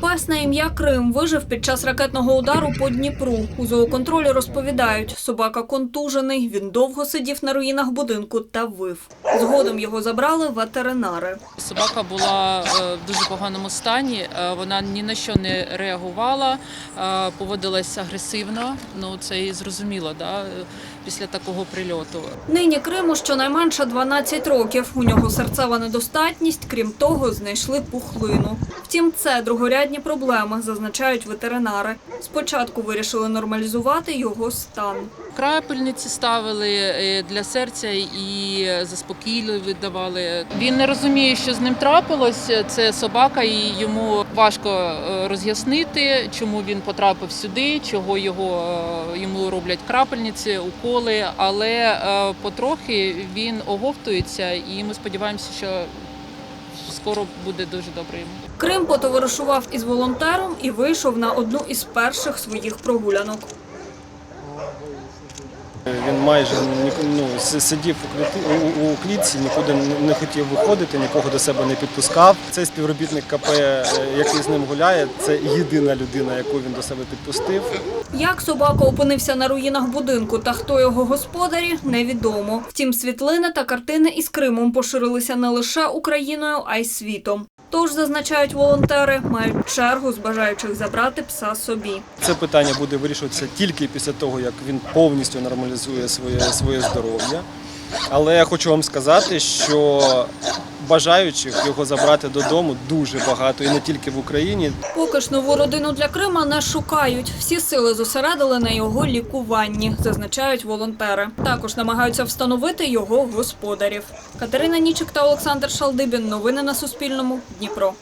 Пес на ім'я Крим вижив під час ракетного удару по Дніпру. У зооконтролі розповідають, собака контужений. Він довго сидів на руїнах будинку та вив. Згодом його забрали ветеринари. Собака була е, в дуже поганому стані. е, Вона ні на що не реагувала, е, поводилася агресивно. Ну це і зрозуміло, да, після такого прильоту. Нині Криму щонайменше 12 років. У нього серцева недостатність, крім того, знайшли пухлину. Втім, це другорядні проблеми, зазначають ветеринари. Спочатку вирішили нормалізувати його стан. Крапельниці ставили е, для серця і заспокійливі давали. Він не розуміє, що з ним трапилось. Це собака, і йому важко е, роз'яснити, чому він потрапив сюди, чого його е, йому роблять крапельниці, уколи. Але потрохи він оговтується, і ми сподіваємося, що скоро буде дуже добре. Крим потоваришував із волонтером і вийшов на одну із перших своїх прогулянок. Він майже ну, сидів у клітці, нікуди не- не хотів виходити, нікого до себе не підпускав. Цей співробітник КП, е, який з ним гуляє, це єдина людина, яку він до себе підпустив. Як собака опинився на руїнах будинку та хто його господарі, невідомо. Втім, світлини та картини із Кримом поширилися не лише Україною, а й світом. Тож, зазначають волонтери, мають чергу з бажаючих забрати пса собі. Це питання буде вирішуватися тільки після того, як він повністю нормалізує своє, своє здоров'я. Але я хочу вам сказати, що бажаючих його забрати додому дуже багато, і не тільки в Україні. Поки ж нову родину для Крима не шукають. Всі сили зосередили на його лікуванні, зазначають волонтери. Також намагаються встановити його господарів. Катерина Нічик та Олександр Шалдибін. Новини на Суспільному. Дніпро.